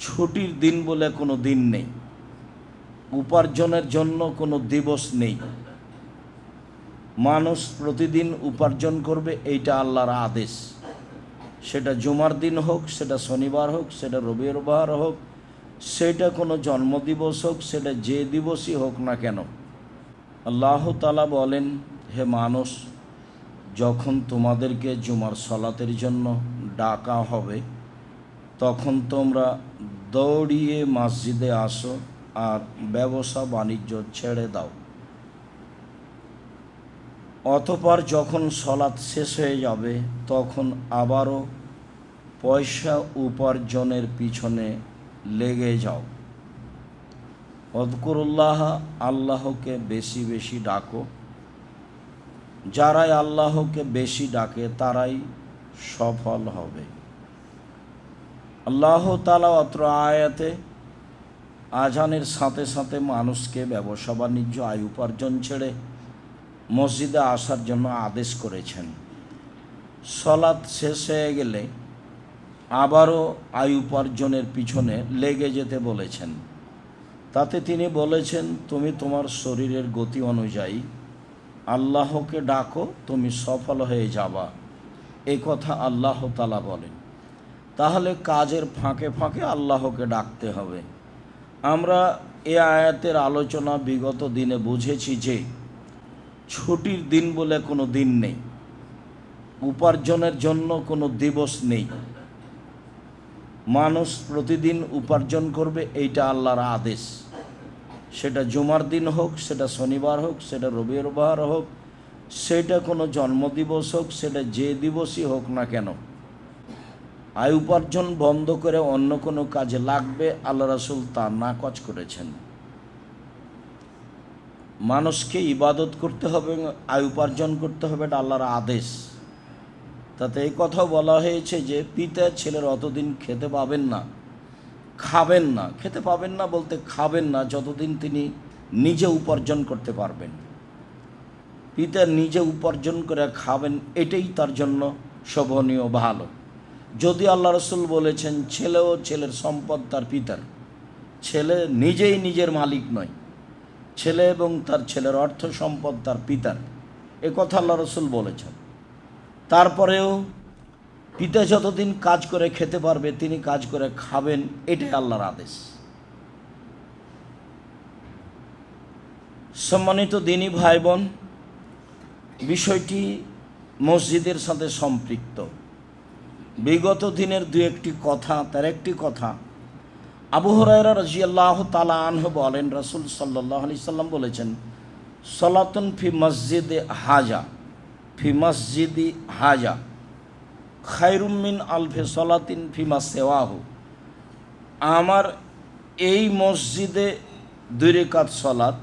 ছুটির দিন বলে কোনো দিন নেই। উপার্জনের জন্য কোনো দিবস নেই। মানুষ প্রতিদিন উপার্জন করবে, এইটা আল্লাহর আদেশ। সেটা জুমার দিন হোক, সেটা শনিবার হোক, সেটা রবিবার হোক, সেটা কোনো জন্মদিবস হোক, সেটা যে দিবসই হোক না কেন। আল্লাহ তালা বলেন, হে মানুষ, যখন তোমাদেরকে জুমার সলাতের জন্য ডাকা হবে তখন তোমরা দৌড়িয়ে মসজিদে আসো আর ব্যবসা বাণিজ্য ছেড়ে দাও। অতপর যখন সলাৎ শেষ হয়ে যাবে, তখন আবারও পয়সা উপার্জনের পিছনে লেগে যাও। অদকুরুল্লাহ আল্লাহকে বেশি বেশি ডাকো। যারাই আল্লাহকে বেশি ডাকে, তারাই সফল হবে। আল্লাহ তালা অত্র আয়াতে আজানের সাথে সাথে মানুষকে ব্যবসা বাণিজ্য, আয় উপার্জন ছেড়ে মসজিদে আসার জন্য আদেশ করেছেন। সলাৎ শেষ হয়ে গেলে আবারও আয় উপার্জনের পিছনে লেগে যেতে বলেছেন। তাতে তিনি বলেছেন, তুমি তোমার শরীরের গতি অনুযায়ী আল্লাহকে ডাকো, তুমি সফল হয়ে যাবা। এই কথা আল্লাহ তালা বলেন। তাহলে কাজের ফাঁকে ফাঁকে আল্লাহকে ডাকতে হবে। আমরা এ আয়াতের আলোচনা বিগত দিনে বুঝেছি যে, ছুটির দিন বলে কোনো দিন নেই। উপার্জনের জন্য কোনো দিবস নেই। মানুষ প্রতিদিন উপার্জন করবে, এইটা আল্লাহর আদেশ। সেটা জুমার দিন হোক, সেটা শনিবার হোক, সেটা রবিবার হোক, সেটা কোনো জন্মদিবস হোক, সেটা যে দিবসই হোক না কেন আয় উপার্জন বন্ধ করে অন্য কোনো কাজে লাগবে, আল্লাহ রাসুল তা নাকচ করেছেন। মানুষকে ইবাদত করতে হবে, আয় উপার্জন করতে হবে, এটা আল্লাহর আদেশ। তাতে এই কথাও বলা হয়েছে যে, পিতা ছেলের অতদিন খেতে পাবেন না, খাবেন না। খেতে পাবেন না বলতে খাবেন না, যতদিন তিনি নিজে উপার্জন করতে পারবেন। পিতা নিজে উপার্জন করে খাবেন, এটাই তার জন্য শোভনীয় ভালো। যদি আল্লাহ রসুল বলেছেন ছেলে ও ছেলের সম্পদ তার পিতার। ছেলে নিজেই নিজের মালিক নয়। ছেলে এবং তার ছেলের অর্থ সম্পদ তার পিতার। এ কথা আল্লাহ রসুল বলেছেন। তারপরেও পিতা যতদিন কাজ করে খেতে পারবে, তিনি কাজ করে খাবেন, এটাই আল্লাহর আদেশ। সম্মানিত দিনী ভাই বোন, বিষয়টি মসজিদের সাথে সম্পৃক্ত। বিগত দিনের দু একটি কথা, তার একটি কথা। আবু হরাইরা রাজিয়াল্লাহ তালা আনহ বলেন, রসুল সাল্লাহ আলি সাল্লাম বলেছেন, সলাতন ফি মসজিদে হাজা, ফি মসজিদি হাজা খায়রুমিন আলফে সলাতিন ফিমা সেওয়াহু। আমার এই মসজিদে দুই রেকাত সলাত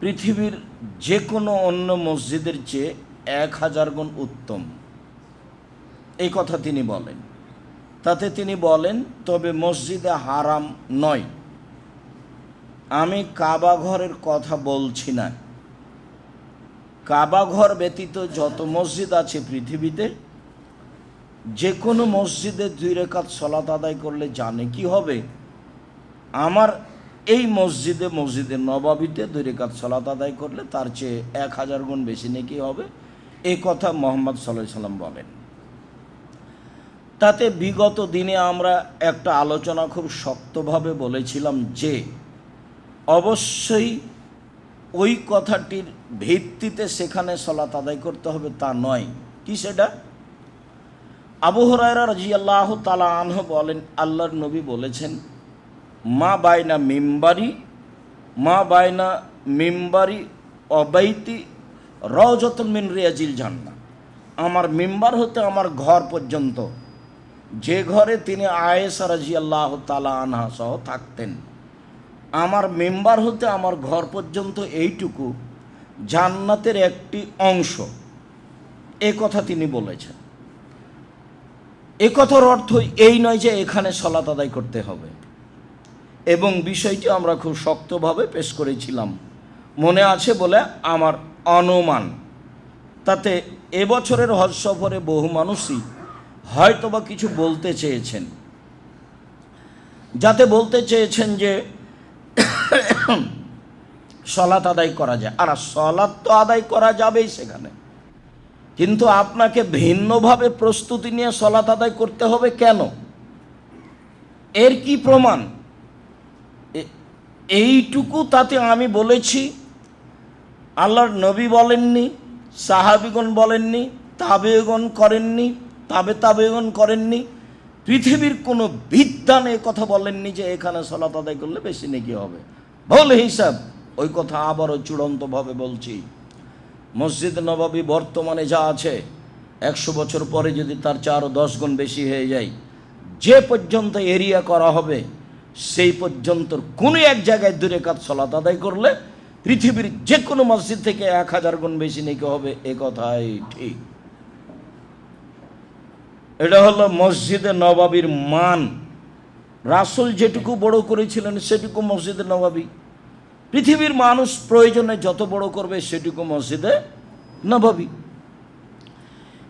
পৃথিবীর যে কোনো অন্য মসজিদের চেয়ে এক হাজার গুণ উত্তম। এই কথা তিনি বলেন। তাতে তিনি বলেন, তবে মসজিদে হারাম নয়। আমি কাবা ঘরের কথা বলছি না। কাবা ঘর ব্যতীত যত মসজিদ আছে পৃথিবীতে যে কোনো মসজিদে দুই রেখাত সলাত আদায় করলে জানে কি হবে? আমার এই মসজিদে মসজিদে নবাবিতে দুই রেখাত সলাত আদায় করলে তার চেয়ে এক হাজার গুণ বেশি নাকি হবে? এ কথা মোহাম্মদ সাল্লাহ সাল্লাম বলেন। তাতে বিগত দিনে আমরা একটা আলোচনা খুব শক্তভাবে বলেছিলাম যে, অবশ্যই ওই কথাটির ভিত্তিতে সেখানে সলাত আদায় করতে হবে তা নয়। কি সেটা? আবু হরাইরা রাজি তালা আনহ বলেন, আল্লাহর নবী বলেছেন, মা বাইনা মিম্বারি, মা বাইনা মিম্বারি অবৈতি রজতন মিন রিয়াজিল জান্না আমার মিম্বার হতে আমার ঘর পর্যন্ত যে ঘরে তিনি আয়েসা রাজি আল্লাহ তালা আনহা সহ থাকতেন, আমার মেম্বার হতে আমার ঘর পর্যন্ত এইটুকু জান্নাতের একটি অংশ। এ কথা তিনি বলেছেন। এ কথার অর্থ এই নয় যে এখানে সলাত আদায় করতে হবে। এবং বিষয়টি আমরা খুব শক্তভাবে পেশ করেছিলাম। মনে আছে বলে আমার অনুমান। তাতে এবছরের হজ সফরে বহু মানুষই হয়তোবা কিছু বলতে চেয়েছেন। যাতে বলতে চেয়েছেন যে সলাত আদায় করা যায়। আর সলাত তো আদায় করা যাবেই সেখানে। কিন্তু আপনাকে ভিন্নভাবে প্রস্তুতি নিয়ে সলাত আদায় করতে হবে কেন? এর কি প্রমাণ? এইটুকু তাতে আমি বলেছি। আল্লাহর নবী বলেননি, সাহাবিগণ বলেননি তাবেগণ করেননি। তাবে তাবেগণ করেননি। পৃথিবীর কোনো বিদ্যান এ কথা বলেননি যে এখানে সলাত আদায় করলে বেশি নাকি হবে। ভুল হিসাব, ওই কথা আবারও চূড়ান্তভাবে বলছি। মসজিদ নবাবী বর্তমানে যা আছে, একশো বছর পরে যদি তার চার দশ গুণ বেশি হয়ে যায়, যে পর্যন্ত এরিয়া করা হবে, সেই পর্যন্ত কোনো এক জায়গায় দূরে কাজ সলাত আদায় করলে পৃথিবীর যে কোনো মসজিদ থেকে এক হাজার গুণ বেশি নাকি হবে, এ কথাই ঠিক। এটা হলো মসজিদে নবাবির মান। রাসুল যেটুকু বড় করেছিলেন সেটুকু মসজিদে নবাবী। পৃথিবীর মানুষ প্রয়োজনে যত বড় করবে সেটুকু মসজিদে নবাবী।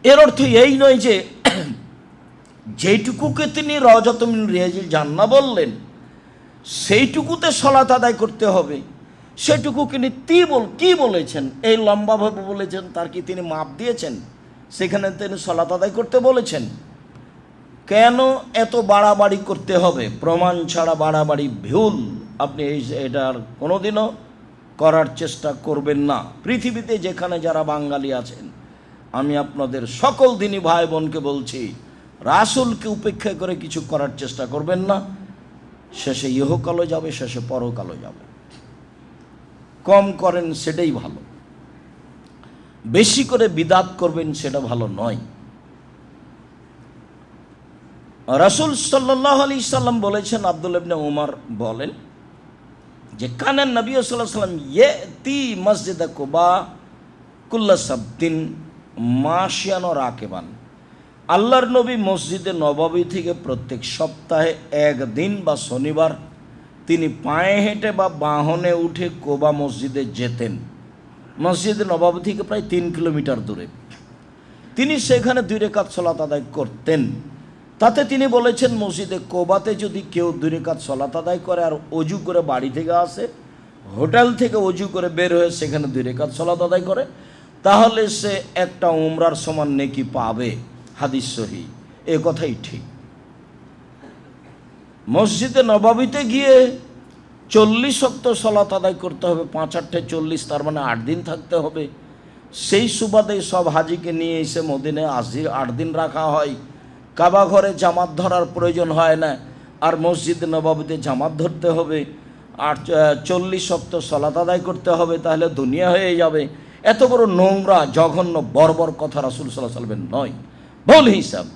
এর অর্থ এই নয় যে যেটুকুকে তিনি রজতমিন রিয়াজিল জান্না বললেন, সেইটুকুতে সলাত আদায় করতে হবে। সেটুকু তিনি তি বল, কি বলেছেন? এই লম্বাভাবে বলেছেন, তার কি তিনি মাপ দিয়েছেন? সেখানে তিনি সলাত আদায় করতে বলেছেন। কেন এত বাড়াবাড়ি করতে হবে? প্রমাণ ছাড়া বাড়াবাড়ি ভুল। আপনি এই এটার কোনোদিনও করার চেষ্টা করবেন না। পৃথিবীতে যেখানে যারা বাঙালি আছেন, আমি আপনাদের সকল দিনই ভাই বোনকে বলছি, রাসুলকে উপেক্ষা করে কিছু করার চেষ্টা করবেন না। শেষে ইহকালও যাবে, শেষে পরকালও যাবে। কম করেন সেটাই ভালো। বেশি করে বিদাত করবেন সেটা ভালো নয়। রাসুল সাল্লাহ আলি সাল্লাম বলেছেন, আব্দুল ইবনে উমার বলেন যে কানান নবী সাল্লাহ সাল্লাম ইয়ে তি মসজিদ কোবা কুল্লা সাবদিন মাসিয়ান রাকেবান। আল্লাহর নবী মসজিদে নবাবী থেকে প্রত্যেক সপ্তাহে একদিন বা শনিবার তিনি পায়ে হেঁটে বা বাহনে উঠে কোবা মসজিদে যেতেন। মসজিদে নবাবী থেকে প্রায় তিন কিলোমিটার দূরে। তিনি সেখানে দুই রেখাত সলাত আদায় করতেন। তাতে তিনি বলেছেন, মসজিদে কোবাতে যদি কেউ দুই রেখাত সলাত আদায় করে আর অজু করে বাড়ি থেকে আসে, হোটেল থেকে অজু করে বের হয়ে সেখানে দুই রেখাত সলাত আদায় করে, তাহলে সে একটা উমরার সমান নেকি পাবে। হাদিস সহি। এ কথাই ঠিক। মসজিদে নবাবিতে গিয়ে চল্লিশ শক্ত সলাত আদায় করতে হবে, পাঁচ আটটে চল্লিশ, তার মানে আট দিন থাকতে হবে। সেই সুবাদে সব হাজিকে নিয়ে এসে মদিনে আসি আট দিন রাখা হয়। কাবা ঘরে জামাত ধরার প্রয়োজন হয় না, আর মসজিদ নবাবিতে জামাত ধরতে হবে। আর চল্লিশ শক্ত সলাত আদায় করতে হবে, তাহলে দুনিয়া হয়ে যাবে। এত বড় নোংরা, জঘন্য, বর্বর কথা রাসুল সাল্লাহ সাল্লামের নয়। ভুল হিসাব।